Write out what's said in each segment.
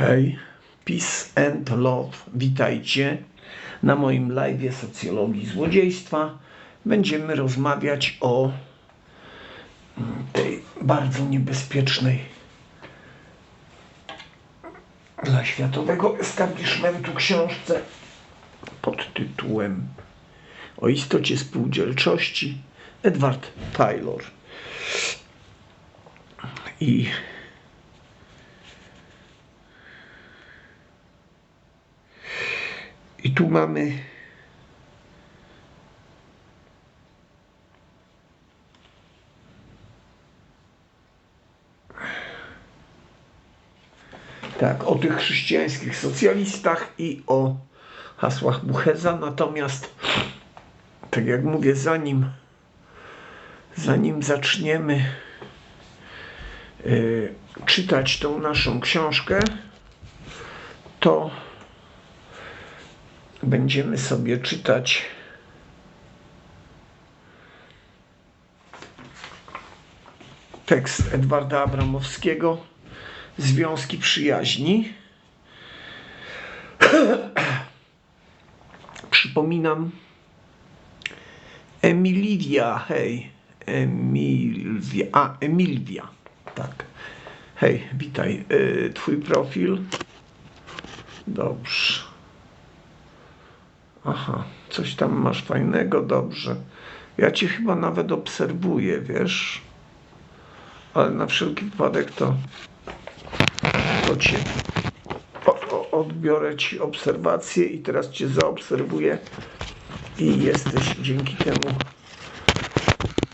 Hej, peace and love, witajcie na moim live socjologii złodziejstwa. Będziemy rozmawiać o mm, tej bardzo niebezpiecznej dla światowego establishmentu książce pod tytułem O istocie spółdzielczości Edward Taylor. I I tu mamy tak, o tych chrześcijańskich socjalistach i o hasłach Bucheza. Natomiast, tak jak mówię, zanim, zanim zaczniemy y, czytać tą naszą książkę, to będziemy sobie czytać tekst Edwarda Abramowskiego Związki przyjaźni. Przypominam Emilivia, hej, Emilvia, a Emilvia, tak. Hej, witaj. Y, Twój profil. Dobrze. Aha, coś tam masz fajnego, dobrze. Ja cię chyba nawet obserwuję, wiesz? Ale na wszelki wypadek to, to cię odbiorę ci obserwację i teraz cię zaobserwuję i jesteś dzięki temu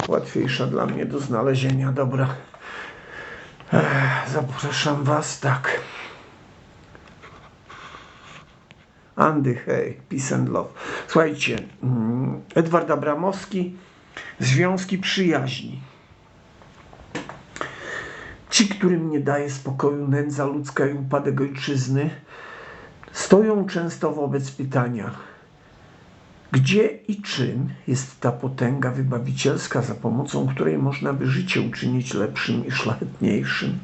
łatwiejsza dla mnie do znalezienia. Dobra. Ech, zapraszam was, tak. Andy, hej, peace and love. Słuchajcie, mm, Edward Abramowski, Związki Przyjaźni. Ci, którym nie daje spokoju nędza ludzka i upadek ojczyzny, stoją często wobec pytania, gdzie i czym jest ta potęga wybawicielska, za pomocą której można by życie uczynić lepszym i szlachetniejszym?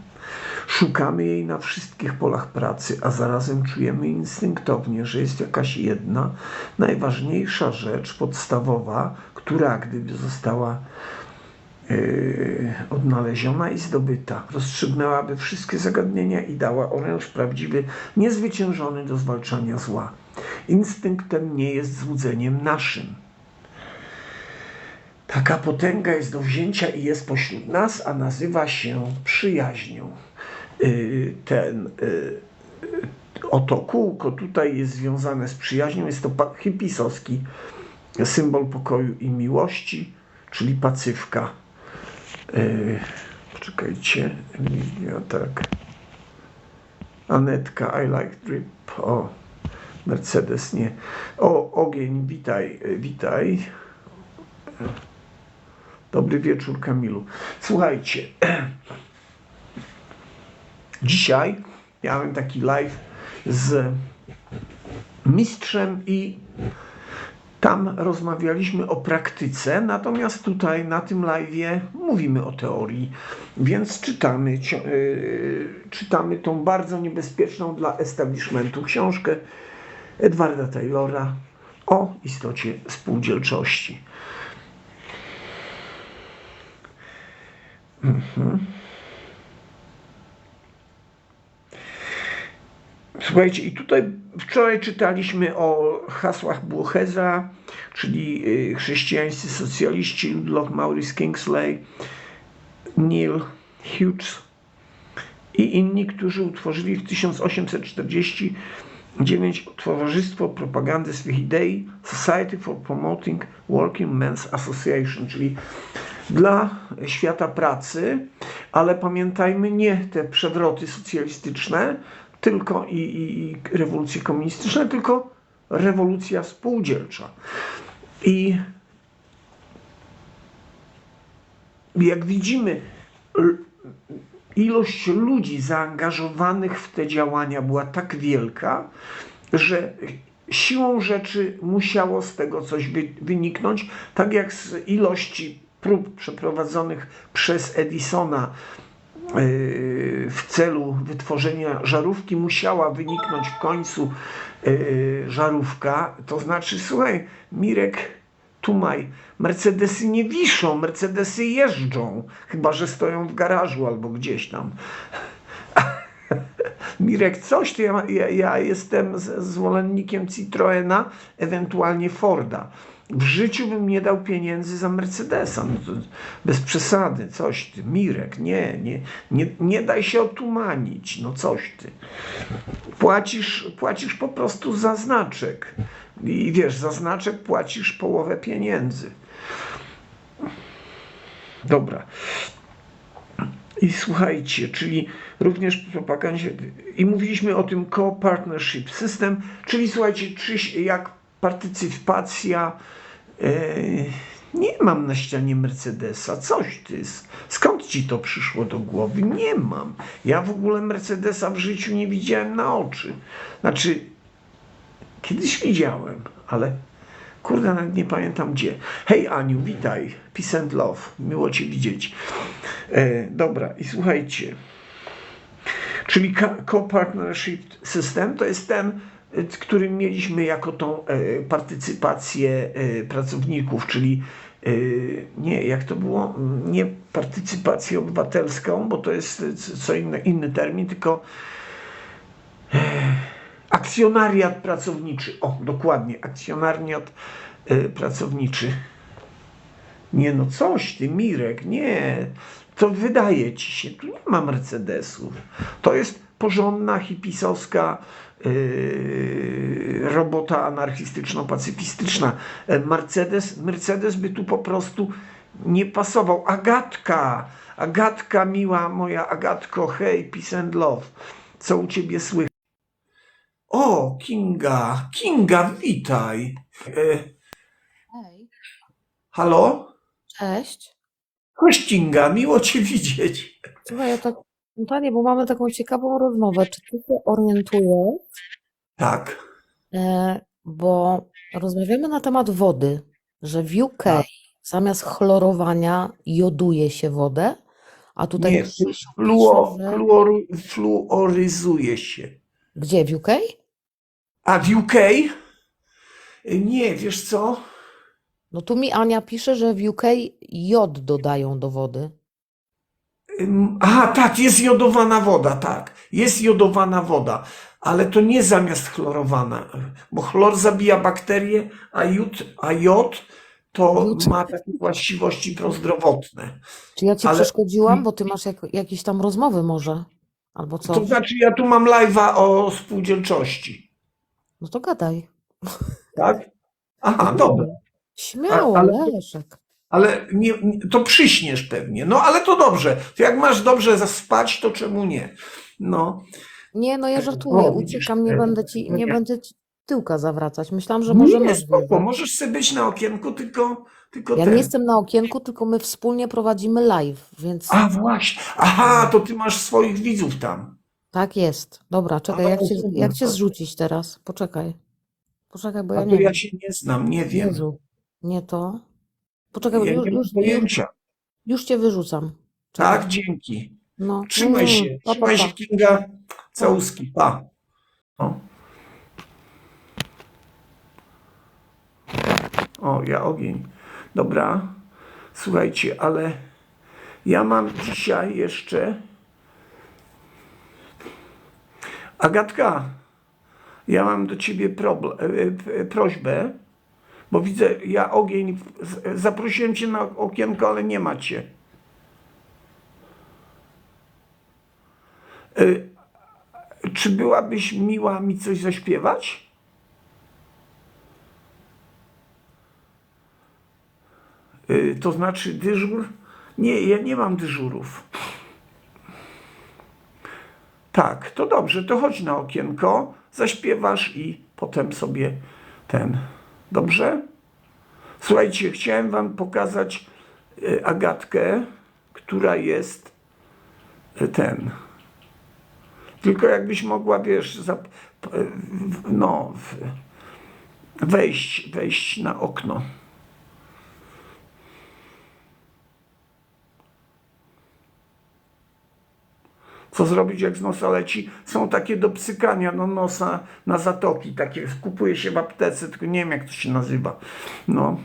Szukamy jej na wszystkich polach pracy, a zarazem czujemy instynktownie, że jest jakaś jedna, najważniejsza rzecz podstawowa, która gdyby została yy, odnaleziona i zdobyta, rozstrzygnęłaby wszystkie zagadnienia i dała oręż prawdziwy, niezwyciężony do zwalczania zła. Instynktem nie jest złudzeniem naszym. Taka potęga jest do wzięcia i jest pośród nas, a nazywa się przyjaźnią. Y, ten y, oto kółko tutaj jest związane z przyjaźnią. Jest to hipisowski symbol pokoju i miłości, czyli pacywka. Y, poczekajcie, Emilia, tak. Anetka, I like drip. O, Mercedes, nie. O, ogień, witaj, witaj. Dobry wieczór, Kamilu. Słuchajcie, dzisiaj miałem taki live z mistrzem i tam rozmawialiśmy o praktyce, natomiast tutaj na tym live mówimy o teorii, więc czytamy, yy, czytamy tą bardzo niebezpieczną dla establishmentu książkę Edwarda Taylora o istocie spółdzielczości. Mhm. Słuchajcie, i tutaj wczoraj czytaliśmy o hasłach Bucheza, czyli y, chrześcijańscy socjaliści Ludlow Maurice Kingsley, Neil Hughes i inni, którzy utworzyli w 1849 Towarzystwo Propagandy swych idei Society for Promoting Working Men's Association, czyli dla świata pracy, ale pamiętajmy nie te przewroty socjalistyczne, tylko i, i, i rewolucje komunistyczne, tylko rewolucja spółdzielcza. I jak widzimy, ilość ludzi zaangażowanych w te działania była tak wielka, że siłą rzeczy musiało z tego coś wyniknąć, tak jak z ilości prób przeprowadzonych przez Edisona w celu wytworzenia żarówki musiała wyniknąć w końcu yy, żarówka, to znaczy, słuchaj, Mirek, Tumaj, Mercedesy nie wiszą, Mercedesy jeżdżą, chyba że stoją w garażu albo gdzieś tam. Mirek, coś, to ja, ja, ja jestem zwolennikiem Citroena, ewentualnie Forda. W życiu bym nie dał pieniędzy za Mercedesa. No bez przesady, coś ty. Mirek, nie, nie, nie, nie daj się otumanić. No coś ty. Płacisz, płacisz po prostu za znaczek. I wiesz, za znaczek płacisz połowę pieniędzy. Dobra. I słuchajcie, czyli również w propagandzie, i mówiliśmy o tym co-partnership system, czyli słuchajcie, jak partycypacja, e, nie mam na ścianie Mercedesa, coś ty, skąd ci to przyszło do głowy? Nie mam. Ja w ogóle Mercedesa w życiu nie widziałem na oczy. Znaczy, kiedyś widziałem, ale kurde, nawet nie pamiętam gdzie. Hej Aniu, witaj, peace and love, miło cię widzieć. E, dobra, i słuchajcie. Czyli co-partnership system to jest ten, e, który mieliśmy jako tą e, partycypację e, pracowników, czyli e, nie, jak to było? Nie partycypację obywatelską, bo to jest co inny, inny termin, tylko akcjonariat pracowniczy. O, dokładnie, akcjonariat pracowniczy. Nie no, coś ty, Mirek, nie. To wydaje ci się, tu nie ma Mercedesów. To jest porządna, hipisowska robota anarchistyczno-pacyfistyczna. E, Mercedes, Mercedes by tu po prostu nie pasował. Agatka, Agatka miła, moja Agatko, hej, peace and love. Co u ciebie słychać? O, Kinga, Kinga, witaj. E, Hej, halo? cześć. Cześć Kinga, miło cię widzieć. Słuchaj, ja tak pytanie, bo mamy taką ciekawą rozmowę. Czy ty się orientujesz, Tak. e, bo rozmawiamy na temat wody, że w UK Tak. zamiast chlorowania joduje się wodę, a tutaj Nie, Krzysiu fluo, że... fluoru, fluoryzuje się. Gdzie, w UK? A w UK? Nie, wiesz co? No tu mi Ania pisze, że w UK jod dodają do wody. Aha, tak, jest jodowana woda, tak. Jest jodowana woda, ale to nie zamiast chlorowana, bo chlor zabija bakterie, a jod, a jod to ma takie właściwości prozdrowotne. Czy ja ci Ale- przeszkodziłam, bo ty masz jak, jakieś tam rozmowy może? Albo co? To znaczy, ja tu mam live'a o spółdzielczości, No to gadaj. tak? Aha, dobra. Śmiało, ale- Leszek. Ale nie, nie, to przyśniesz pewnie. No ale to dobrze. To jak masz dobrze zaspać, to czemu nie? No. Nie, no ja O, żartuję, widzisz, uciekam, nie e, będę ci, nie ja- będę ci tyłka zawracać. Myślałam, że może nie, spoko. Możesz sobie być na okienku, tylko, tylko Ja ten. nie jestem na okienku, tylko my wspólnie prowadzimy live, więc A właśnie. Aha, to ty masz swoich widzów tam. tak jest. Dobra, czekaj, jak cię, rozumiem. jak cię zrzucić teraz? Poczekaj. Poczekaj, bo A ja to nie ja wiem. się nie znam, nie wiem. Jezu, nie to. Poczekaj, Ja już, nie mam już, pojęcia. już cię wyrzucam. Czekaj. Tak, dzięki. No, Trzymaj mm, się. pa, pa, Trzymaj pa. się, Kinga. Całuski. Pa. O. O, ja ogień. Dobra. Słuchajcie, ale ja mam dzisiaj jeszcze. Agatka, ja mam do ciebie problem, prośbę, bo widzę, ja ogień, zaprosiłem cię na okienko, ale nie macie. Y, Czy byłabyś miła mi coś zaśpiewać? Y, To znaczy dyżur? Nie, ja nie mam dyżurów. Tak, to dobrze, to chodź na okienko, zaśpiewasz i potem sobie ten. Dobrze? Słuchajcie, chciałem wam pokazać y, Agatkę, która jest y, ten. Tylko jakbyś mogła, wiesz, no, wejść, wejść na okno. Co zrobić, jak z nosa leci? Są takie do psykania no, nosa na zatoki, takie kupuje się w aptece, tylko nie wiem jak to się nazywa. No.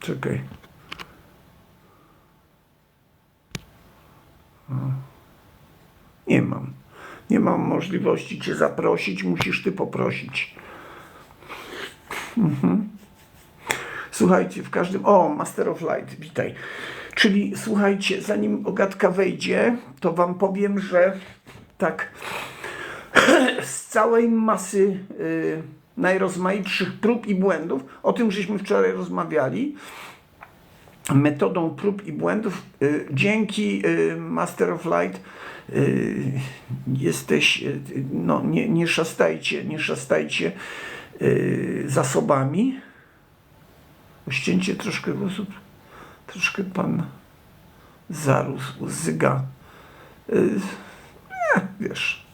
Czekaj. No. Nie mam. Nie mam możliwości Cię zaprosić, musisz Ty poprosić. Mhm. Słuchajcie, w każdym. O, Master of Light, witaj. Czyli słuchajcie, zanim ogadka wejdzie, to Wam powiem, że tak z całej masy y, najrozmaitszych prób i błędów, o tym żeśmy wczoraj rozmawiali, metodą prób i błędów, y, dzięki y, Master of Light y, jesteś, y, no nie, nie szastajcie, nie szastajcie y, zasobami. Ścięcie troszkę głosu, troszkę pan zarósł, zyga. Y, nie, wiesz,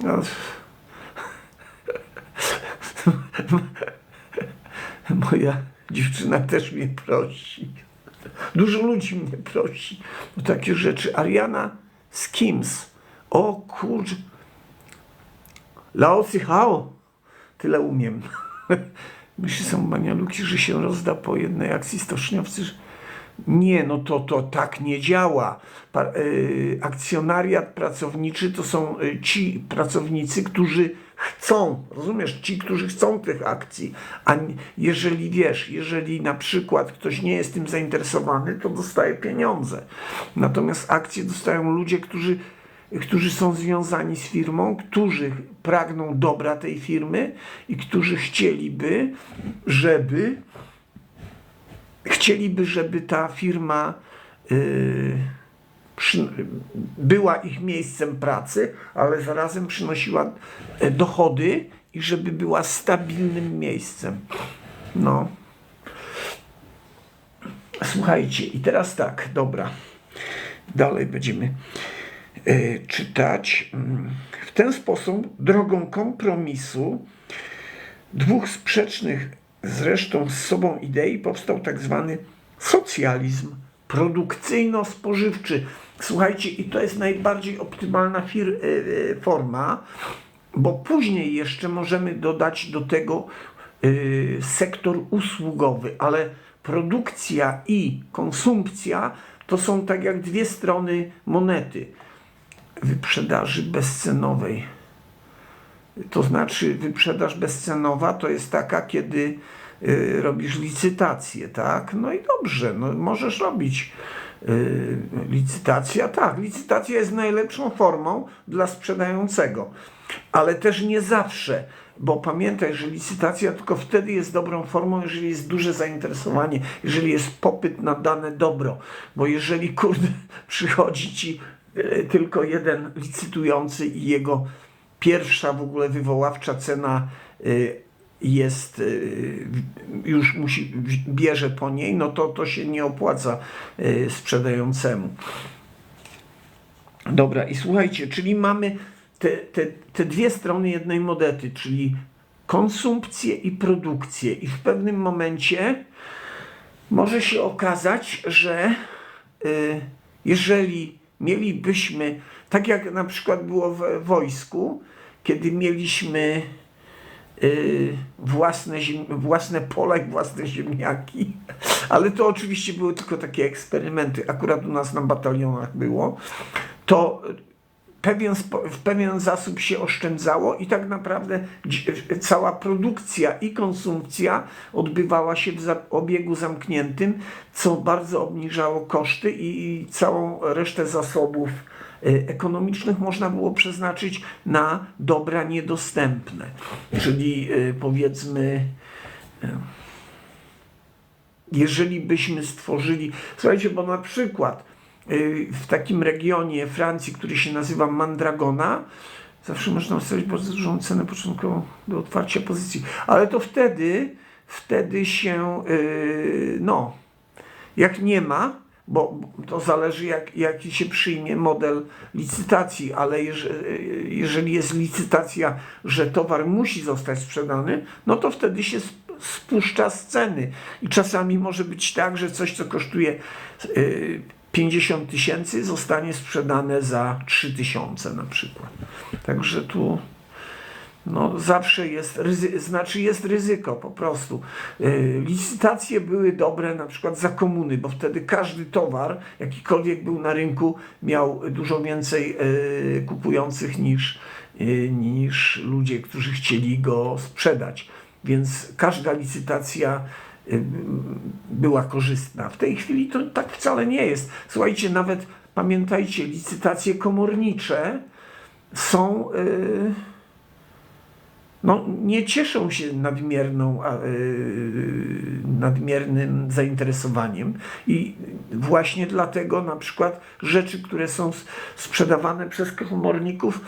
no, moja dziewczyna też mnie prosi. Dużo ludzi mnie prosi o takie rzeczy. Ariana Skims. O kurczę. Lao Hao. Tyle umiem. Myśli są manialuki, że się rozda po jednej akcji stoczniowcy. Nie, no to, to tak nie działa. Y, akcjonariat pracowniczy to są y, ci pracownicy, którzy chcą, rozumiesz, ci, którzy chcą tych akcji. A jeżeli wiesz, jeżeli na przykład ktoś nie jest tym zainteresowany, to dostaje pieniądze. Natomiast akcje dostają ludzie, którzy którzy są związani z firmą, którzy pragną dobra tej firmy i którzy chcieliby, żeby chcieliby, żeby ta firma przy, była ich miejscem pracy, ale zarazem przynosiła e, dochody i żeby była stabilnym miejscem. No. Słuchajcie, i teraz tak, dobra. Dalej będziemy e, czytać. Mm, W ten sposób, drogą kompromisu, dwóch sprzecznych zresztą z sobą idei powstał tak zwany socjalizm produkcyjno-spożywczy. Słuchajcie, i to jest najbardziej optymalna e, e, forma, bo później jeszcze możemy dodać do tego y, sektor usługowy, ale produkcja i konsumpcja to są tak jak dwie strony monety wyprzedaży bezcenowej. To znaczy, wyprzedaż bezcenowa to jest taka, kiedy y, robisz licytację, tak? No i dobrze, no, możesz robić y, licytacja. Tak, licytacja jest najlepszą formą dla sprzedającego, ale też nie zawsze, bo pamiętaj, że licytacja tylko wtedy jest dobrą formą, jeżeli jest duże zainteresowanie, jeżeli jest popyt na dane dobro, bo jeżeli kurde przychodzi ci y, tylko jeden licytujący i jego pierwsza w ogóle wywoławcza cena y, jest, y, już musi, bierze po niej, no to to się nie opłaca y, sprzedającemu. Dobra, i słuchajcie, czyli mamy te, te, te dwie strony jednej monety, czyli konsumpcję i produkcję. I w pewnym momencie może się okazać, że y, jeżeli mielibyśmy, tak jak na przykład było w wojsku, kiedy mieliśmy y, własne, własne pola i własne ziemniaki, ale to oczywiście były tylko takie eksperymenty, akurat u nas na batalionach było, to pewien, w pewien zasób się oszczędzało i tak naprawdę cała produkcja i konsumpcja odbywała się w obiegu zamkniętym, co bardzo obniżało koszty i, i całą resztę zasobów ekonomicznych można było przeznaczyć na dobra niedostępne. Czyli y, powiedzmy jeżeli byśmy stworzyli, słuchajcie, bo na przykład y, w takim regionie Francji, który się nazywa Mandragona, zawsze można ustalić bardzo dużą cenę początkową do otwarcia pozycji, ale to wtedy, wtedy się, y, no, jak nie ma, bo to zależy jak, jaki się przyjmie model licytacji, ale jeżeli, jest licytacja, że towar musi zostać sprzedany, no to wtedy się sp- spuszcza z ceny. I czasami może być tak, że coś, co kosztuje y, 50 tysięcy zostanie sprzedane za 3 tysiące na przykład. Także tu no, zawsze jest, ryzy- znaczy jest ryzyko po prostu. Yy, Licytacje były dobre na przykład za komuny, bo wtedy każdy towar, jakikolwiek był na rynku, miał dużo więcej yy, kupujących niż, yy, niż ludzie, którzy chcieli go sprzedać. Więc każda licytacja yy, była korzystna. W tej chwili to tak wcale nie jest. Słuchajcie, nawet pamiętajcie, licytacje komornicze są. Yy, no, nie cieszą się nadmierną, yy, nadmiernym zainteresowaniem i właśnie dlatego na przykład rzeczy, które są sprzedawane przez komorników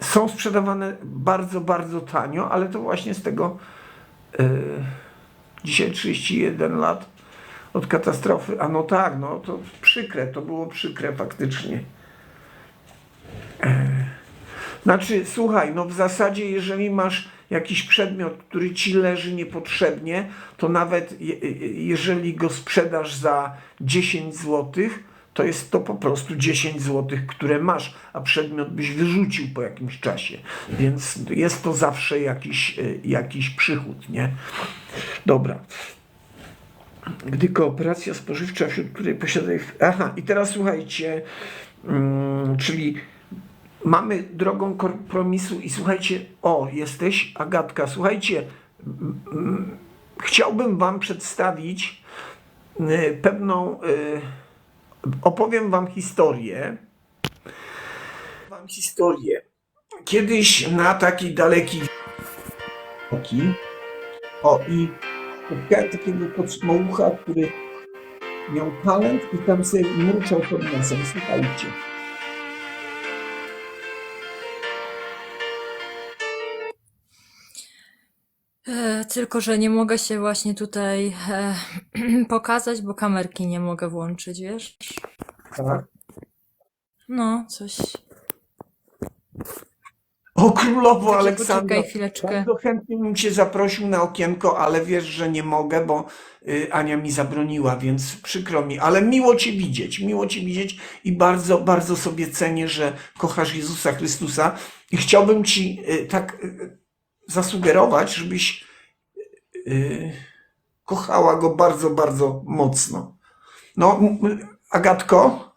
są sprzedawane bardzo, bardzo tanio, ale to właśnie z tego yy, dzisiaj 31 lat od katastrofy, a no tak, no to przykre, to było przykre faktycznie. Znaczy, słuchaj, no w zasadzie, jeżeli masz jakiś przedmiot, który ci leży niepotrzebnie, to nawet je, jeżeli go sprzedasz za 10 zł, to jest to po prostu 10 zł, które masz, a przedmiot byś wyrzucił po jakimś czasie. Więc jest to zawsze jakiś, y, jakiś przychód, nie? Dobra. Gdy kooperacja spożywcza, wśród której posiada... Aha, i teraz słuchajcie, mm, czyli mamy drogą kompromisu i słuchajcie, o, jesteś Agatka, słuchajcie, chciałbym wam przedstawić y, pewną, y, opowiem wam historię, wam historię. Kiedyś na Taki. o i spotkałem takiego podsmołucha, który miał talent i tam sobie mruczał pod nosem, słuchajcie. Tylko, że nie mogę się właśnie tutaj e, pokazać, bo kamerki nie mogę włączyć, wiesz? Tak. No, coś. O królowo Także Aleksandro, poczekaj chwileczkę. bardzo chętnie bym cię zaprosił na okienko, ale wiesz, że nie mogę, bo y, Ania mi zabroniła, więc przykro mi, ale miło cię widzieć, miło cię widzieć i bardzo, bardzo sobie cenię, że kochasz Jezusa Chrystusa i chciałbym ci y, tak y, zasugerować, żebyś kochała go bardzo, bardzo mocno. No, Agatko,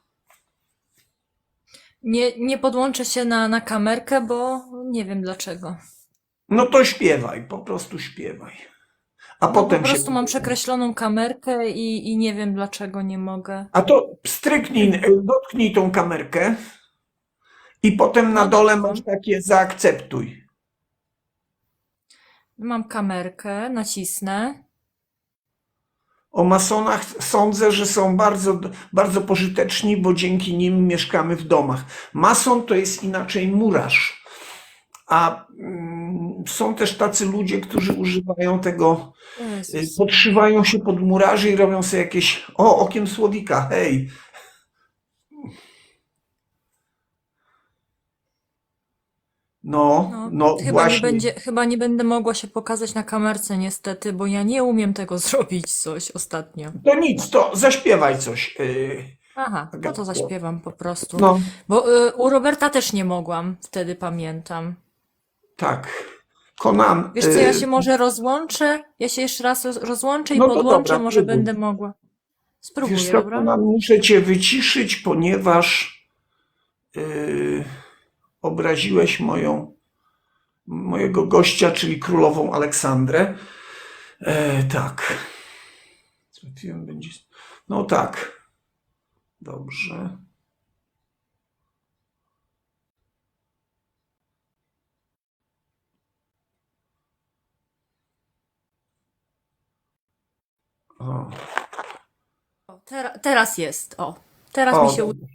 Nie, nie podłączę się na, na kamerkę, bo nie wiem dlaczego. no to śpiewaj, po prostu śpiewaj. A No, po potem się... prostu mam przekreśloną kamerkę i, i nie wiem dlaczego nie mogę. A to stryknij, dotknij tą kamerkę i potem na dole masz takie zaakceptuj. Mam kamerkę, nacisnę. O masonach sądzę, że są bardzo, bardzo pożyteczni, bo dzięki nim mieszkamy w domach. Mason to jest inaczej murarz. A mm, są też tacy ludzie, którzy używają tego, Jezus. podszywają się pod murarzy i robią sobie jakieś, o, okiem słowika, hej. No, No, no chyba nie właśnie. będzie, chyba nie będę mogła się pokazać na kamerce niestety, bo ja nie umiem tego zrobić coś ostatnio. To nic, to zaśpiewaj coś. y, Aha, no to zaśpiewam po prostu. No, Bo y, u Roberta też nie mogłam, wtedy pamiętam. tak. Konan. Wiesz co, ja y, się może rozłączę, ja się jeszcze raz roz- rozłączę i No to podłączę, dobra, może próbuj. będę mogła. Spróbuję, Wiesz co, dobra? Konan, muszę cię wyciszyć, ponieważ y, obraziłeś moją, mojego gościa, czyli królową Aleksandrę. E, tak. Trafiłem, będzie. No tak. Dobrze. O. O, tera, teraz jest, o. Teraz O, mi się udało.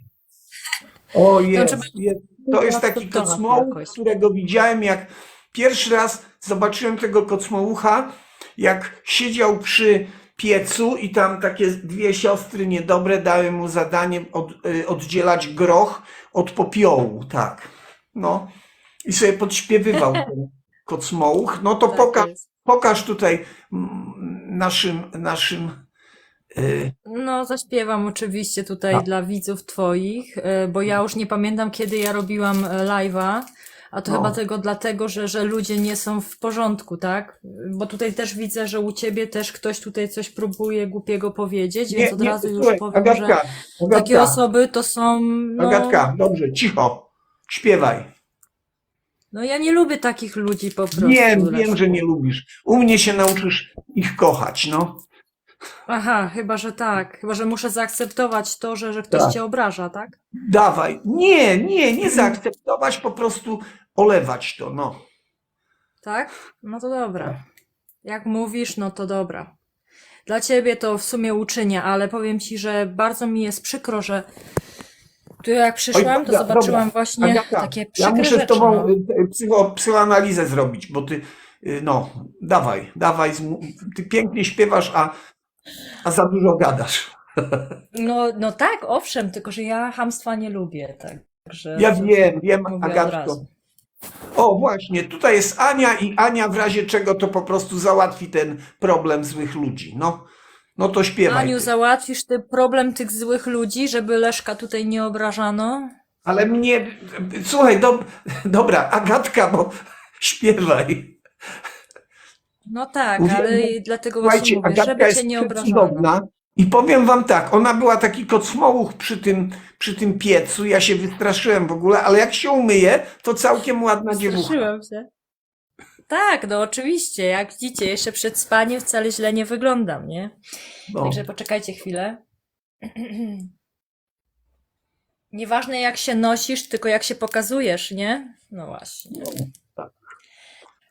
O, jest, jest. To jest taki kocmołuch, którego widziałem, jak pierwszy raz zobaczyłem tego kocmołucha, jak siedział przy piecu i tam takie dwie siostry niedobre dały mu zadanie od, y, oddzielać groch od popiołu, tak. No. I sobie podśpiewywał ten kocmołuch. No to Tak pokaż, pokaż tutaj naszym, naszym No, zaśpiewam oczywiście tutaj Tak. dla widzów twoich, e, bo ja już nie pamiętam, kiedy ja robiłam e, live'a, a to No. chyba tego dlatego, że, że ludzie nie są w porządku, tak? Bo tutaj też widzę, że u ciebie też ktoś tutaj coś próbuje głupiego powiedzieć, więc od razu już słuchaj, powiem, że Agatka, takie Agatka, osoby to są, no, Agatka, dobrze, cicho, śpiewaj. no ja nie lubię takich ludzi po prostu. Wiem, wiem, że nie lubisz. U mnie się nauczysz ich kochać, no. Aha, chyba, że tak. Chyba, że muszę zaakceptować to, że, że ktoś Tak. cię obraża, tak? Dawaj. Nie, nie, nie zaakceptować, po prostu olewać to, no. Tak? No to dobra. Jak mówisz, no to dobra. Dla ciebie to w sumie uczynię, ale powiem ci, że bardzo mi jest przykro, że tu jak przyszłam, to dobra, zobaczyłam dobra. właśnie Agata, takie Ja przykre muszę z rzeczy. tobą no. y, psycho, psychoanalizę zrobić, bo ty, y, no, dawaj, dawaj, zmu- ty pięknie śpiewasz, a, a za dużo gadasz. No, no tak, owszem, tylko że ja hamstwa nie lubię, także Ja wiem, wiem, mówię od Agatko. razu. O, właśnie, tutaj jest Ania i Ania w razie czego to po prostu załatwi ten problem złych ludzi. No, no to śpiewaj. Aniu, ty. załatwisz ty problem tych złych ludzi, żeby Leszka tutaj nie obrażano? Ale mnie, słuchaj, dob, dobra, Agatka, bo śpiewaj. No tak, Mówię, ale no, i dlatego właśnie mówię, Agatka żeby jest cię nie cudowna i powiem wam tak, ona była taki kocmołuch przy tym, przy tym piecu, ja się wystraszyłem w ogóle, ale jak się umyje, to całkiem ładna dziewucha. Straszyłam się. Tak, no oczywiście, jak widzicie, jeszcze przed spaniem wcale źle nie wyglądam, nie? No. Także poczekajcie chwilę. Nieważne jak się nosisz, tylko jak się pokazujesz, nie? No właśnie. tak.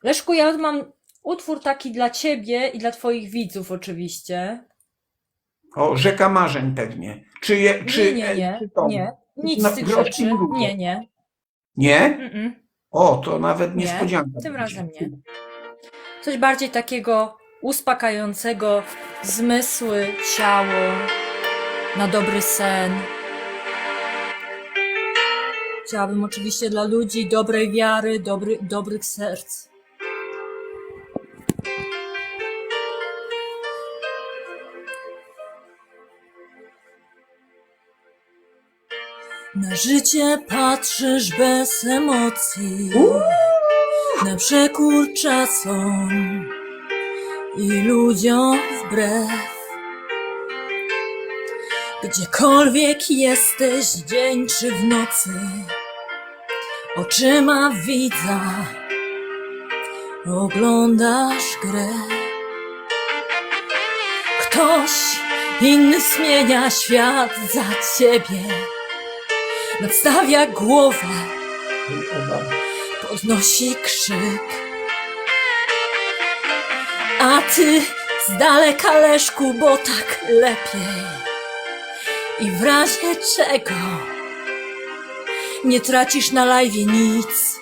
Leszku, ja mam utwór taki dla ciebie i dla twoich widzów oczywiście. O, rzeka marzeń pewnie. Czy, je, czy, Nie, nie, nie, czy to? nie. Nic Na z tych rzeczy. grubo. Nie, nie. Nie? Mm-mm. O, to nawet Nie, niespodzianka. tym będzie. razem nie. Coś bardziej takiego uspokajającego zmysły, ciało, na dobry sen. Chciałabym oczywiście dla ludzi dobrej wiary, dobry, dobrych serc. Na życie patrzysz bez emocji, na przekór czasom i ludziom wbrew. Gdziekolwiek jesteś, dzień czy w nocy, oczyma widza oglądasz grę. Ktoś inny zmienia świat za ciebie, nadstawia głowę, podnosi krzyk. A ty z daleka Leszku, bo tak lepiej. I w razie czego nie tracisz na live nic.